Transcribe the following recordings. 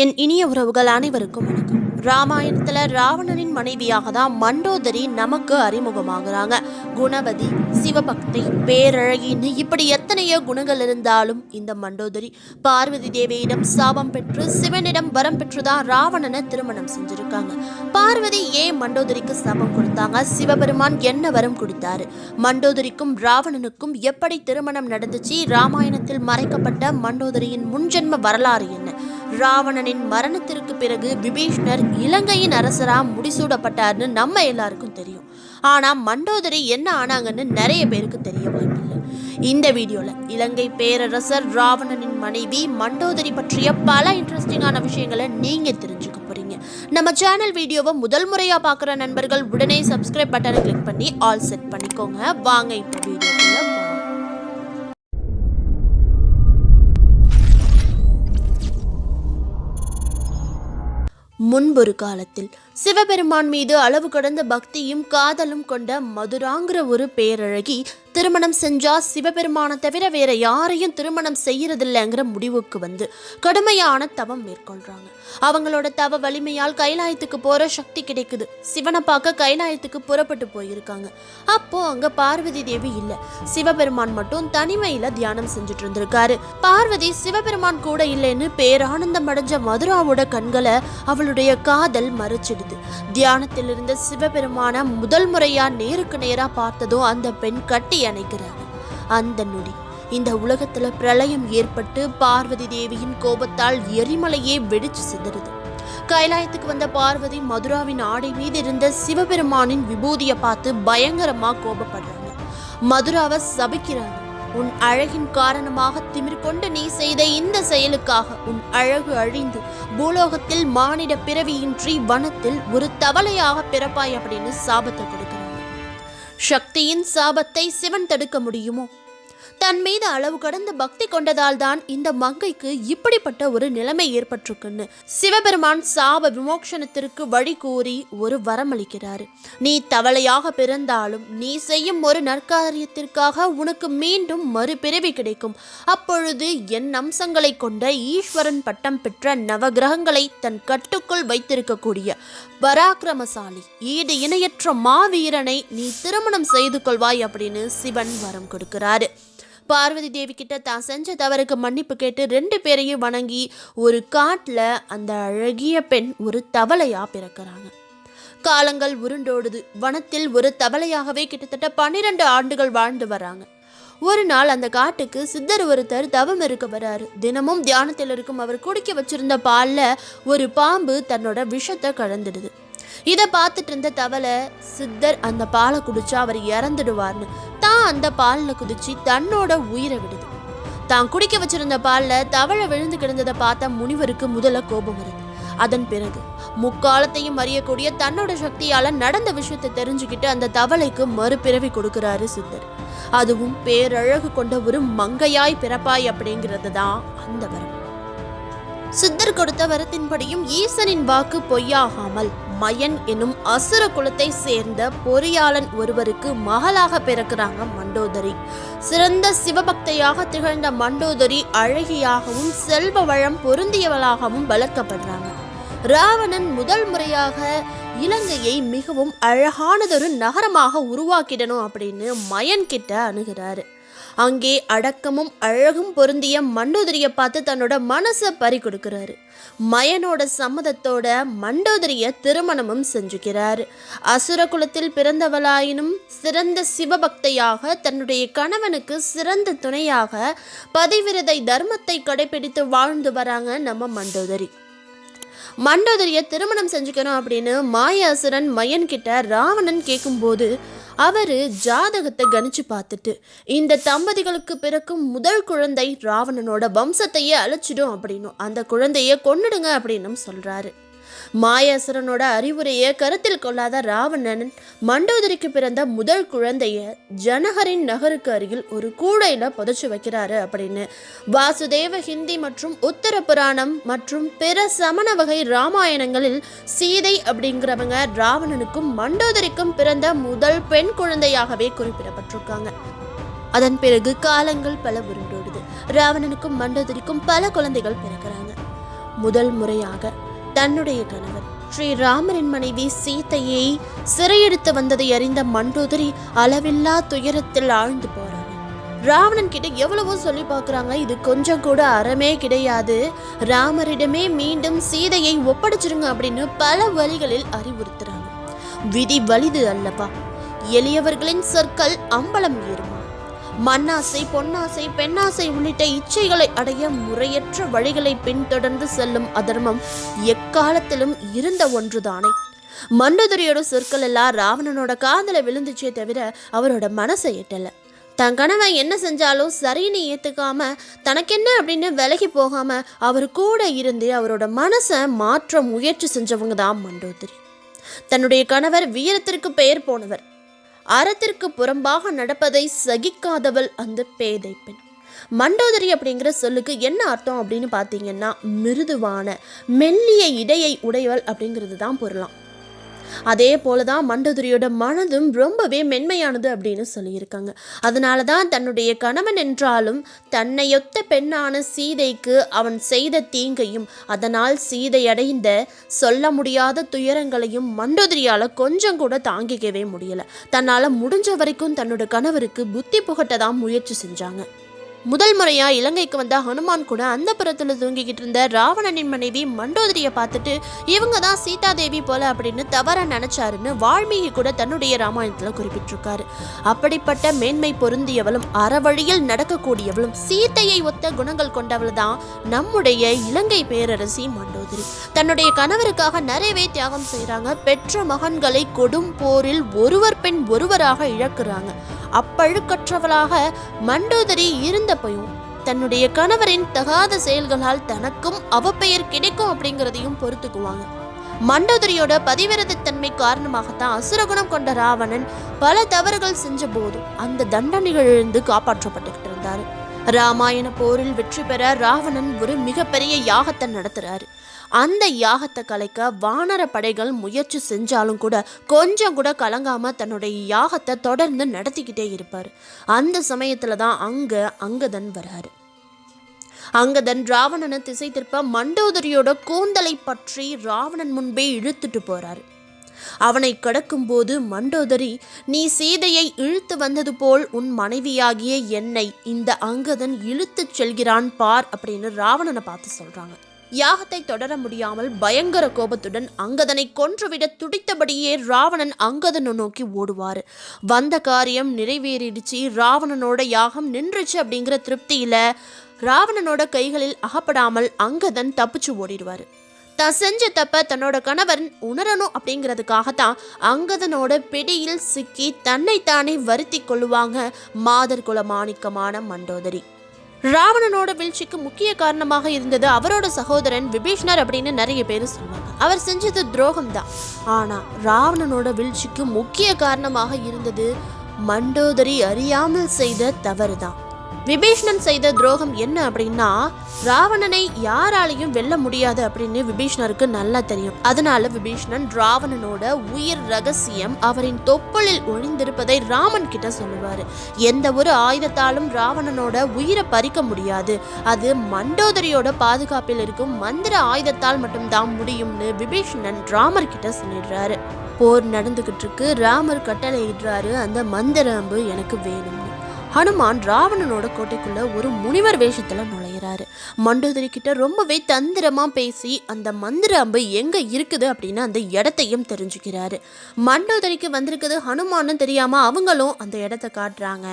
என் இனிய உறவுகள் அனைவருக்கும் வணக்கம். ராமாயணத்தில் ராவணனின் மனைவியாக தான் மண்டோதரி நமக்கு அறிமுகமாகிறாங்க. குணவதி சிவபக்தி பேரழகின்னு இப்படி எத்தனையோ குணங்கள் இருந்தாலும் இந்த மண்டோதரி பார்வதி தேவியிடம் சாபம் பெற்று சிவனிடம் வரம் பெற்றுதான் ராவணனை திருமணம் செஞ்சிருக்காங்க. பார்வதி ஏன் மண்டோதரிக்கு சாபம் கொடுத்தாங்க? சிவபெருமான் என்ன வரம் கொடுத்தாரு? மண்டோதரிக்கும் ராவணனுக்கும் எப்படி திருமணம் நடந்துச்சு? ராமாயணத்தில் மறைக்கப்பட்ட மண்டோதரியின் முன்ஜென்ம வரலாறு என்ன? ராவணனின் மரணத்திற்கு பிறகு விபீஷ்ணர் இலங்கையின் அரசரா முடிசூடப்பட்டார்னு நம்ம எல்லாருக்கும் தெரியும். ஆனால் மண்டோதரி என்ன ஆனாங்கன்னு நிறைய பேருக்கு தெரிய வாய்ப்பில்லை. இந்த வீடியோவில் இலங்கை பேரரசர் ராவணனின் மனைவி மண்டோதரி பற்றிய பல இன்ட்ரெஸ்டிங்கான விஷயங்களை நீங்கள் தெரிஞ்சுக்க போகிறீங்க நம்ம சேனல் வீடியோவை முதல் முறையாக பார்க்குற நண்பர்கள் உடனே சப்ஸ்கிரைப் பட்டனை கிளிக் பண்ணி ஆல் செட் பண்ணிக்கோங்க. வாங்க இப்போ வீடியோக்குள்ள முன்பொரு காலத்தில். சிவபெருமான் மீது அளவு கடந்த பக்தியும் காதலும் கொண்ட மதுராங்கிற ஒரு பேரழகி திருமணம் செஞ்சா சிவபெருமானை தவிர வேற யாரையும் திருமணம் செய்யறதில்லைங்கிற முடிவுக்கு வந்து கடுமையான தவம் மேற்கொள்றாங்க. அவங்களோட தவ வலிமையால் கைலாயத்துக்கு போற சக்தி கிடைக்குது. சிவனை பார்க்க கைலாயத்துக்கு புறப்பட்டு போயிருக்காங்க. அப்போ அங்க பார்வதி தேவி இல்ல. சிவபெருமான் மட்டும் தனிமையில தியானம் செஞ்சுட்டு இருந்திருக்காரு. பார்வதி சிவபெருமான் கூட இல்லைன்னு பேரானந்தம் அடைஞ்ச மதுராவோட கண்களை அவளுடைய காதல் மறைச்சிடுது. தியானத்தில் இருந்த சிவபெருமான முதல் முறையா நேருக்கு நேரா பார்த்ததும் அந்த பெண் கட்டி அணைக்கிறார். அந்த நொடி இந்த உலகத்துல பிரளயம் ஏற்பட்டு பார்வதி தேவியின் கோபத்தால் எரிமலையே வெடிச்சு சிதறுது. கைலாயத்துக்கு வந்த பார்வதி மதுராவின் ஆடை மீது இருந்த சிவபெருமானின் விபூதியை பார்த்து பயங்கரமா கோபப்படுறாங்க. மதுராவை சபிக்கிறாங்க. உன் அழகின் காரணமாக திமிர் கொண்டு நீ செய்த இந்த செயலுக்காக உன் அழகு அழிந்து பூலோகத்தில் மானிட பிறவியின்றி வனத்தில் ஒரு தவளையாக பிறப்பாய் அப்படின்னு சாபத்தை கொடுக்க சக்தியின் சாபத்தை சிவன் தடுக்க முடியுமோ? தன் மீது அளவு கடந்த பக்தி கொண்டதால் தான் இந்த மங்கைக்கு இப்படிப்பட்ட ஒரு நிலைமை ஏற்பட்டிருக்குன்னு. சிவபெருமான் சாப விமோக்ஷணத்திற்கு வழி கூறி ஒரு வரமளிக்கிறாரு. நீ தவளையாக பிறந்தாலும் நீ செய்யும் ஒரு நற்காரியத்திற்காக உனக்கு மீண்டும் மறுபிறவி கிடைக்கும். அப்பொழுது என் அம்சங்களை கொண்ட ஈஸ்வரன் பட்டம் பெற்ற நவகிரகங்களை தன் கட்டுக்குள் வைத்திருக்கக்கூடிய பராக்கிரமசாலி ஈடு இணையற்ற மாவீரனை நீ திருமணம் செய்து கொள்வாய் அப்படின்னு சிவன் வரம் கொடுக்கிறாரு. பார்வதி தேவி கிட்ட தான் செஞ்ச தவறுக்கு மன்னிப்பு கேட்டு ரெண்டு பேரையும் வணங்கி ஒரு காட்டில் அந்த அழகிய பெண் ஒரு தவளையா பிறக்கிறாங்க. காலங்கள் உருண்டோடுது. வனத்தில் ஒரு தவளையாகவே கிட்டத்தட்ட பன்னிரண்டு ஆண்டுகள் வாழ்ந்து வராங்க. ஒரு நாள் அந்த காட்டுக்கு சித்தர் ஒருத்தர் தவம் இருக்க வராரு. தினமும் தியானத்தில் இருக்கும் அவர் குடிக்க வச்சிருந்த பாலில் ஒரு பாம்பு தன்னோட விஷத்தை கலந்துடுது இதை பார்த்துட்டு இருந்த தவளை சித்தர் அந்த பாலை குடிச்சா அவர் இறந்துடுவார்னு. தான் அந்த பாலில் குதிச்சு தன்னோட உயிரை விடுது. தான் குடிக்க வச்சிருந்த பாலில் தவளை விழுந்து கிடந்ததை பார்த்த முனிவருக்கு முதல்ல கோபம் வருது. அதன் பிறகு முக்காலத்தையும் அறியக்கூடிய தன்னோட சக்தியால நடந்த விஷயத்தை தெரிஞ்சுக்கிட்டு அந்த தவளைக்கு மறுபிறவி கொடுக்கிறாரு சித்தர். அதுவும் பேரழகு கொண்ட ஒரு மங்கையாய் பிறப்பாய் அப்படிங்கிறது தான் அந்த வரம். சித்தர் கொடுத்த வரத்தின்படியும் ஈசனின் வாக்கு பொய்யாகாமல் மயன் எனும் அசுர குலத்தை சேர்ந்த பொறியாளன் ஒருவருக்கு மகளாக பிறக்கிறாங்க மண்டோதரி. சிறந்த சிவபக்தையாக திகழ்ந்த மண்டோதரி அழகியாகவும் செல்வ வளம் பொருந்தியவளாகவும் வளர்க்கப்படுறாங்க. ராவணன் முதல் முறையாக இலங்கையை மிகவும் அழகானதொரு நகரமாக உருவாக்கிடணும் அப்படின்னு மயன் கிட்ட அணுகிறாரு. அங்கே அடக்கமும் அழகும் பொருந்திய மண்டோதரியை பார்த்து தன்னோட மனசை பறி கொடுக்கிறாரு. மயனோட சம்மதத்தோட மண்டோதரிய திருமணமும் செஞ்சுக்கிறார். அசுர குலத்தில் பிறந்தவளாயினும் சிறந்த சிவபக்தையாக தன்னுடைய கணவனுக்கு சிறந்த துணையாக பதிவிரதை தர்மத்தை கடைபிடித்து வாழ்ந்து வராங்க நம்ம மண்டோதரி. மண்டோதரியை திருமணம் செஞ்சுக்கணும் அப்படின்னு மாயாசுரன் மயன் கிட்ட ராவணன் கேட்கும்போது அவர் ஜாதகத்தை கணிச்சு பார்த்துட்டு இந்த தம்பதிகளுக்கு பிறக்கும் முதல் குழந்தை ராவணனோட வம்சத்தையே அழைச்சிடும் அப்படின்னும் அந்த குழந்தைய கொன்னுடுங்க அப்படின்னும் சொல்கிறாரு மாயாசுரனோட அறிவுரையை கருத்தில் கொள்ளாத ராவணன் மண்டோதரிக்கு பிறந்த முதல் குழந்தைய ஜனகரின் நகருக்கு அருகில் ஒரு கூடையில புதைச்சு வைக்கிறாரு அப்படின்னு. வாசுதேவ ஹிந்தி மற்றும் உத்தர புராணம் மற்றும் பிற சமண வகை ராமாயணங்களில் சீதை அப்படிங்கிறவங்க ராவணனுக்கும் மண்டோதரிக்கும் பிறந்த முதல் பெண் குழந்தையாகவே குறிப்பிடப்பட்டிருக்காங்க. அதன் பிறகு காலங்கள் பல உருண்டோடுது. ராவணனுக்கும் மண்டோதரிக்கும் பல குழந்தைகள் பிறக்கிறாங்க. முதல் முறையாக தன்னுடைய கணவர். ஸ்ரீராமரின் மனைவி சீதையை சிறையெடுத்து வந்ததை அறிந்த மண்டோதரி அளவில்லா துயரத்தில் ஆழ்ந்து போறாங்க ராவணன் கிட்ட எவ்வளவோ சொல்லி பார்க்குறாங்க. இது கொஞ்சம் கூட அறமே கிடையாது. ராமரிடமே மீண்டும் சீதையை ஒப்படைச்சிருங்க அப்படின்னு பல வழிகளில் அறிவுறுத்துறாங்க. விதி வலிது அல்லவா? எளியவர்களின் சொற்கள் அம்பலம் ஏறும்? மண்ணாசை பொன்னாசை பெண்ணாசை உள்ளிட்ட இச்சைகளை அடைய முறையற்ற வழிகளை பின்தொடர்ந்து செல்லும் அதர்மம் எக்காலத்திலும் இருந்த ஒன்றுதானே. மண்டதுரியோட சொற்கள் எல்லாம் ராவணனோட காதல விழுந்துச்சே தவிர அவரோட மனசை எட்டல. தன் கணவன் என்ன செஞ்சாலும் சரின்னு ஏத்துக்காம தனக்கென்ன அப்படின்னு விலகி போகாம அவர் கூட இருந்து அவரோட மனசை மாற்ற முயற்சி செஞ்சவங்க தான் மண்டோதரி. தன்னுடைய கணவர் வீரத்திற்கு பெயர் போனவர். அறத்திற்கு புறம்பாக நடப்பதை சகிக்காதவள் அந்த பேதை பெண் மண்டோதரி அப்படிங்கிற சொல்லுக்கு என்ன அர்த்தம் அப்படின்னு பார்த்தீங்கன்னா மிருதுவான மெல்லிய இடையை உடையவள் அப்படிங்கிறது தான் பொருளாம். அதே போல தான் மண்டதுரியோட மனதும் ரொம்பவே மென்மையானது அப்படின்னு சொல்லியிருக்காங்க. அதனால தான் தன்னுடைய கணவன் என்றாலும் தன்னையொத்த பெண்ணான சீதைக்கு அவன் செய்த தீங்கையும் அதனால் சீதை அடைந்த சொல்ல முடியாத துயரங்களையும் மண்டோதரியால் கொஞ்சம் கூட தாங்கிக்கவே முடியலை. தன்னால் முடிஞ்ச வரைக்கும் தன்னோட கணவருக்கு புத்தி புகட்ட தான் முயற்சி செஞ்சாங்க. முதல் முறையா இலங்கைக்கு வந்த ஹனுமான் கூட அந்த புறத்துல தூங்கிக்கிட்டு இருந்த ராவணனின் மனைவி மண்டோதரியை பார்த்துட்டு இவங்க தான் சீதாதேவி போல அப்படின்னு தவறாக நினைச்சாருன்னு வால்மீகி கூட தன்னுடைய ராமாயணத்துல குறிப்பிட்டிருக்காரு. அப்படிப்பட்ட மேன்மை பொருந்தியவளும் அறவழியில் நடக்கக்கூடியவளும் சீத்தையை ஒத்த குணங்கள் கொண்டவள் தான் நம்முடைய இலங்கை பேரரசி மண்டோதரி. தன்னுடைய கணவருக்காக நிறையவே தியாகம் செய்கிறாங்க பெற்ற மகன்களை கொடும் போரில் ஒருவர் பெண் ஒருவராக இழக்கிறாங்க. அப்பழுக்கற்றவளாக மண்டோதரி இருந்தப்பையும் தன்னுடைய கணவரின் தகாத செயல்களால் தனக்கும் அவப்பெயர் கிடைக்கும் அப்படிங்கிறதையும் பொறுத்துக்குவாங்க. மண்டோதரியோட பதிவிரதத்தன்மை காரணமாகத்தான் அசுரகுணம் கொண்ட ராவணன் பல தவறுகள் செஞ்ச போதும் அந்த தண்டனைகளிலிருந்து காப்பாற்றப்பட்டுக்கிட்டு இருந்தாரு. ராமாயண போரில் வெற்றி பெற ராவணன் ஒரு மிகப்பெரிய யாகத்தை நடத்துறாரு. அந்த யாகத்தை கலைக்க வானர படைகள் முயற்சி செஞ்சாலும் கூட கொஞ்சம் கூட கலங்காம தன்னுடைய யாகத்தை தொடர்ந்து நடத்திக்கிட்டே இருப்பார். அந்த சமயத்துல தான் அங்க அங்கதன் வராரு அங்கதன் ராவணனை திசை திருப்ப மண்டோதரியோட கூந்தலை பற்றி ராவணன் முன்பே இழுத்துட்டு போறாரு. அவனை கடக்கும்போது மண்டோதரி நீ சீதையை இழுத்து வந்தது போல் உன் மனைவியாகிய என்னை இந்த அங்கதன் இழுத்துச் செல்கிறான் பார் அப்படின்னு ராவணனை பார்த்து சொல்றாங்க. யாகத்தை தொடர முடியாமல் பயங்கர கோபத்துடன் அங்கதனை கொன்றுவிட துடித்தபடியே ராவணன் அங்கதனை நோக்கி ஓடுவார். வந்த காரியம் நிறைவேறிடுச்சு. ராவணனோட யாகம் நின்றுச்சு அப்படிங்கிற திருப்தியில ராவணனோட கைகளில் அகப்படாமல் அங்கதன் தப்பிச்சு ஓடிடுவார். தான் செஞ்ச தப்ப தன்னோட கணவன் உணரணும் அப்படிங்கிறதுக்காகத்தான் அங்கதனோட பிடியில் சிக்கி தன்னைத்தானே வருத்தி கொள்ளுவாங்க மாதர் குல மாணிக்கமான மண்டோதரி. ராவணனோட வீழ்ச்சிக்கு முக்கிய காரணமாக இருந்தது அவரோட சகோதரன் விபீஷ்ணர் அப்படின்னு நிறைய பேர் சொல்லுவாங்க. அவர் செஞ்சது துரோகம் தான் ஆனா ராவணனோட வீழ்ச்சிக்கு முக்கிய காரணமாக இருந்தது மண்டோதரி அறியாமல் செய்த தவறு தான் விபீஷ்ணன் செய்த துரோகம் என்ன அப்படின்னா ராவணனை யாராலையும் வெல்ல முடியாது அப்படின்னு விபீஷ்ணருக்கு நல்லா தெரியும். அதனால விபீஷ்ணன் ராவணனோட உயிர் ரகசியம் அவரின் தொப்பலில் ஒளிந்திருப்பதை ராமன் கிட்ட சொல்லுவாரு. எந்த ஒரு ஆயுதத்தாலும் ராவணனோட உயிரை பறிக்க முடியாது. அது மண்டோதரியோட பாதுகாப்பில் இருக்கும் மந்திர ஆயுதத்தால் மட்டும்தான் முடியும்னு விபீஷ்ணன் ராமர் கிட்ட சொல்லிடுறாரு. போர் நடந்துகிட்டு இருக்கு. ராமர் கட்டளையிடுறாரு அந்த மந்திர அம்பு எனக்கு வேணும் ஹனுமான் ராவணனோட கோட்டைக்குள்ள ஒரு முனிவர் வேஷத்துல நுழையிறாரு. மண்டோதரி கிட்ட ரொம்பவே தந்திரமா பேசி அந்த மந்திர அம்பு எங்க இருக்குது அப்படின்னு அந்த இடத்தையும் தெரிஞ்சுக்கிறாரு. மண்டோதரிக்கு வந்திருக்குது ஹனுமான்னு தெரியாம அவங்களும் அந்த இடத்த காட்டுறாங்க.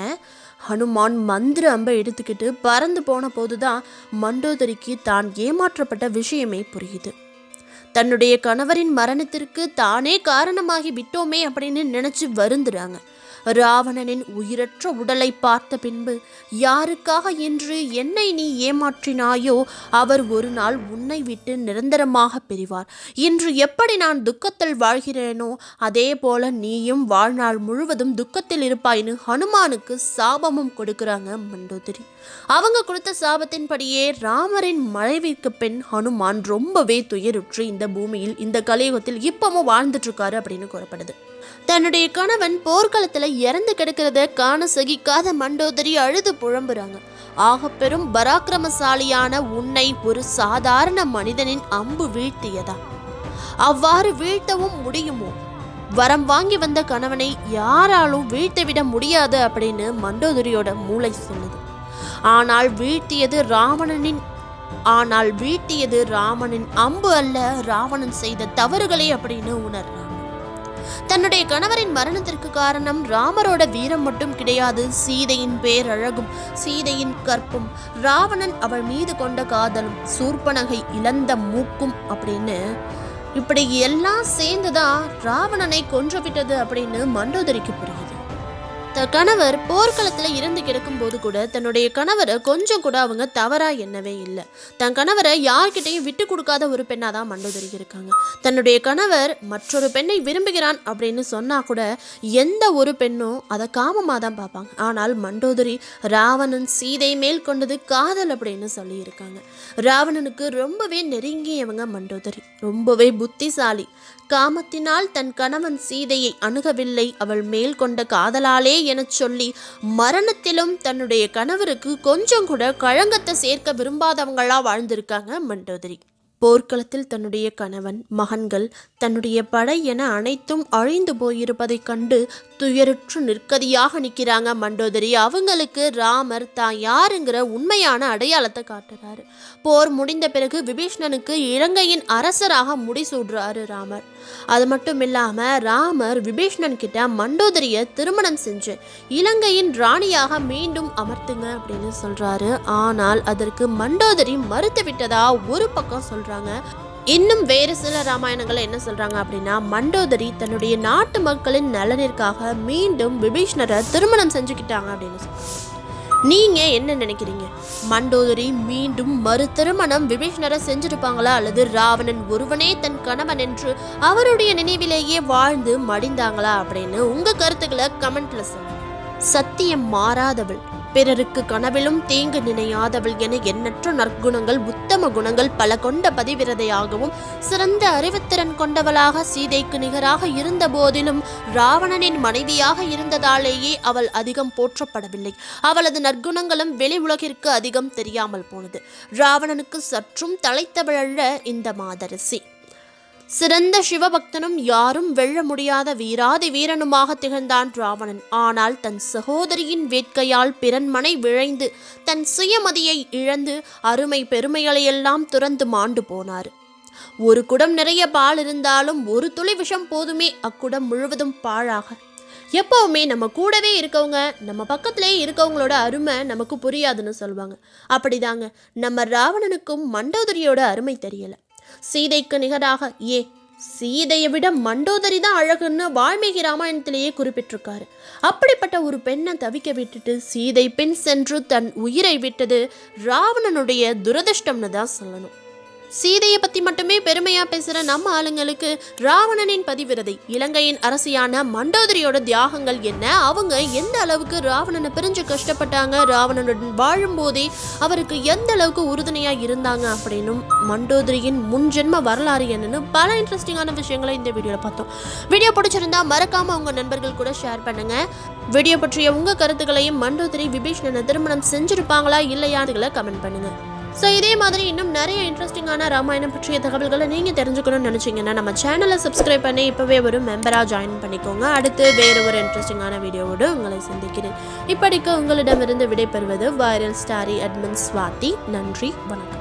ஹனுமான் மந்திர அம்பை எடுத்துக்கிட்டு பறந்து போன போதுதான் மண்டோதரிக்கு தான் ஏமாற்றப்பட்ட விஷயமே புரியுது. தன்னுடைய கணவரின் மரணத்திற்கு தானே காரணமாகி விட்டோமே அப்படின்னு நினைச்சு வருந்துறாங்க. ராவணனின் உயிரற்ற உடலை பார்த்த பின்பு யாருக்காக என்று என்னை நீ ஏமாற்றினாயோ அவர் ஒரு நாள் உன்னை விட்டு நிரந்தரமாக பிரிவார். இன்று எப்படி நான் துக்கத்தில் வாழ்கிறேனோ அதே போல நீயும் வாழ்நாள் முழுவதும் துக்கத்தில் இருப்பாய்னு ஹனுமானுக்கு சாபமும் கொடுக்குறாங்க மண்டோதரி. அவங்க கொடுத்த சாபத்தின்படியே ராமரின் மறைவிற்கு பெண் ஹனுமான் ரொம்பவே துயருற்று இந்த பூமியில் இந்த கலியுகத்தில் இப்பவும் வாழ்ந்துட்டு இருக்காரு அப்படின்னு கூறப்படுது. தன்னுடைய கணவன் போர்க்களத்துல இறந்து கிடக்கிறத காண சகிக்காத மண்டோதரி அழுது புழம்புறாங்க ஆகப்பெரும் பராக்கிரமசாலியான உன்னை ஒரு சாதாரண மனிதனின் அம்பு வீழ்த்தியதா? அவ்வாறு வீழ்த்தவும் முடியுமோ? வரம் வாங்கி வந்த கணவனை யாராலும் வீழ்த்திவிட முடியாது அப்படின்னு மண்டோதரியோட மூளை சொல்லுது. ஆனால் வீழ்த்தியது ராவணனின் ஆனால் வீழ்த்தியது ராமனின் அம்பு அல்ல ராவணன் செய்த தவறுகளே அப்படின்னு உணர்றான். தன்னுடைய கணவரின் மரணத்திற்கு காரணம் ராமரோட வீரம் மட்டும் கிடையாது. சீதையின் பேரழகும் சீதையின் கற்பும் ராவணன் அவள் மீது கொண்ட காதலும் சூர்பனகை இழந்த மூக்கும் அப்படின்னு இப்படி எல்லாம் சேர்ந்துதான் ராவணனை கொன்றுவிட்டது அப்படின்னு மண்டோதரிக்கு புரியுது. தன் கணவர் போர்க்களத்தில் இருந்து கிடக்கும் போது கூட தன்னுடைய கணவரை கொஞ்சம் கூட அவங்க தவறா எண்ணவே இல்லை. தன் கணவரை யார்கிட்டையும் விட்டு கொடுக்காத ஒரு பெண்ணாக தான் மண்டோதரி இருக்காங்க. தன்னுடைய கணவர் மற்றொரு பெண்ணை விரும்புகிறான் அப்படின்னு சொன்னா கூட எந்த ஒரு பெண்ணும் அதை காமமாக தான் பார்ப்பாங்க. ஆனால் மண்டோதரி ராவணன் சீதை மேல் கொண்டது காதல் அப்படின்னு சொல்லியிருக்காங்க ராவணனுக்கு ரொம்பவே நெருங்கியவங்க மண்டோதரி. ரொம்பவே புத்திசாலி. காமத்தினால் தன் கணவன் சீதையை அணுகவில்லை. அவள் மேல் கொண்ட காதலாலே எனச் சொல்லி மரணத்திலும் தன்னுடைய கணவருக்கு கொஞ்சம் கூட கழங்கத்தை சேர்க்க விரும்பாதவங்களா வாழ்ந்திருக்காங்க மண்டோதரி. போர்க்களத்தில் தன்னுடைய கணவன் மகன்கள் தன்னுடைய படை என அனைத்தும் அழிந்து போயிருப்பதைக் கண்டு துயருற்று நிற்கதியாக நிற்கிறாங்க மண்டோதரி. அவங்களுக்கு ராமர் தான் யாருங்கிற உண்மையான அடையாளத்தை காட்டுறாரு. போர் முடிந்த பிறகு விபீஷ்ணனுக்கு இலங்கையின் அரசராக முடிசூடுறாரு ராமர். அது மட்டும் இல்லாம ராமர் விபீஷ்ணன் கிட்ட மண்டோதரிய திருமணம் செஞ்சு இலங்கையின் ராணியாக மீண்டும் அமர்த்துங்க அப்படின்னு சொல்றாரு. ஆனால் அதற்கு மண்டோதரி மறுத்து விட்டதா ஒரு பக்கம் சொல்றாங்க. இன்னும் வேறு சில ராமாயணங்கள் என்ன சொல்றாங்க அப்படின்னா மண்டோதரி தன்னுடைய நாட்டு மக்களின் நலனிற்காக மீண்டும் விபீஷ்ணரை திருமணம் செஞ்சுக்கிட்டாங்க அப்படின்னு சொல்றாங்க. நீங்க என்ன நினைக்கிறீங்க? மண்டோதரி மீண்டும் மறு திருமணம் விபீஷ்ணரை செஞ்சிருப்பாங்களா அல்லது ராவணன் ஒருவனே தன் கணவன் என்று அவருடைய நினைவிலேயே வாழ்ந்து மடிந்தாங்களா அப்படின்னு உங்க கருத்துக்களை கமெண்ட்ல சொல்லுங்க. சத்தியம் மாறாதவள். பிறருக்கு கனவிலும் தீங்கு நினையாதவள் என எண்ணற்ற நற்குணங்கள் உத்தம குணங்கள் பல கொண்ட பதிவிரதையாகவும் சிறந்த அறிவுத்திறன் கொண்டவளாக சீதைக்கு நிகராக இருந்த போதிலும் ராவணனின் மனைவியாக இருந்ததாலேயே அவள் அதிகம் போற்றப்படவில்லை. அவளது நற்குணங்களும் வெளி உலகிற்கு அதிகம் தெரியாமல் போனது. ராவணனுக்கு சற்றும் தலைத்தவழல்ல இந்த மாதரசி. சிறந்த சிவபக்தனும் யாரும் வெல்ல முடியாத வீராதி வீரனுமாக திகழ்ந்தான் ராவணன். ஆனால் தன் சகோதரியின் வேட்கையால் பிறன்மனை விழைந்து தன் சுயமதியை இழந்து அருமை பெருமைகளையெல்லாம் துறந்து மாண்டு போனார். ஒரு குடம் நிறைய பால் இருந்தாலும் ஒரு துளி விஷம் போதுமே அக்குடம் முழுவதும் பாழாக. எப்பவுமே நம்ம கூடவே இருக்கவங்க நம்ம பக்கத்திலே இருக்கவங்களோட அருமை நமக்கு புரியாதுன்னு சொல்லுவாங்க அப்படிதாங்க நம்ம ராவணனுக்கும் மண்டோதரியோட அருமை தெரியலை. சீதைக்கு நிகராக ஏ சீதையை விட மண்டோதரி தான் அழகுன்னு வால்மீகி ராமாயணத்திலேயே குறிப்பிட்டிருக்காரு. அப்படிப்பட்ட ஒரு பெண்ணை தவிக்க விட்டுட்டு சீதை பின் சென்று தன் உயிரை விட்டது ராவணனுடைய துரதிருஷ்டம்னு தான் சொல்லணும். சீதையை பத்தி மட்டுமே பெருமையா பேசுற நம்ம ஆளுங்களுக்கு ராவணனின் பதிவிரதை இலங்கையின் அரசியான மண்டோதரியோட தியாகங்கள் என்ன? அவங்க எந்த அளவுக்கு ராவணனை பிரிஞ்சு கஷ்டப்பட்டாங்க? ராவணனுடன் வாழும்போதே அவருக்கு எந்த அளவுக்கு உறுதுணையா இருந்தாங்க அப்படின்னும் மண்டோதரியின் முன்ஜென்ம வரலாறு என்னன்னு பல இன்ட்ரெஸ்டிங்கான விஷயங்களை இந்த வீடியோல பார்த்தோம். வீடியோ பிடிச்சிருந்தா மறக்காம உங்க நண்பர்கள் கூட ஷேர் பண்ணுங்க. வீடியோ பற்றிய உங்க கருத்துக்களையும் மண்டோதரி விபீஷ்ணனை திருமணம் செஞ்சிருப்பாங்களா இல்லையான்னு கமெண்ட் பண்ணுங்க. ஸோ இதே மாதிரி இன்னும் நிறைய இன்ட்ரெஸ்டிங்கான ராமாயணம் பற்றிய தகவல்களை நீங்கள் தெரிஞ்சுக்கணும்னு நினச்சிங்கன்னா நம்ம சேனலை சப்ஸ்கிரைப் பண்ணி இப்போவே ஒரு மெம்பராக ஜாயின் பண்ணிக்கோங்க. அடுத்து வேறு ஒரு இன்ட்ரெஸ்டிங்கான வீடியோவோடு உங்களை சந்திக்கிறேன். இப்படிக்கு உங்களிடமிருந்து விடைபெறுவது வைரல் ஸ்டாரி அட்மின் ஸ்வாதி நன்றி வணக்கம்.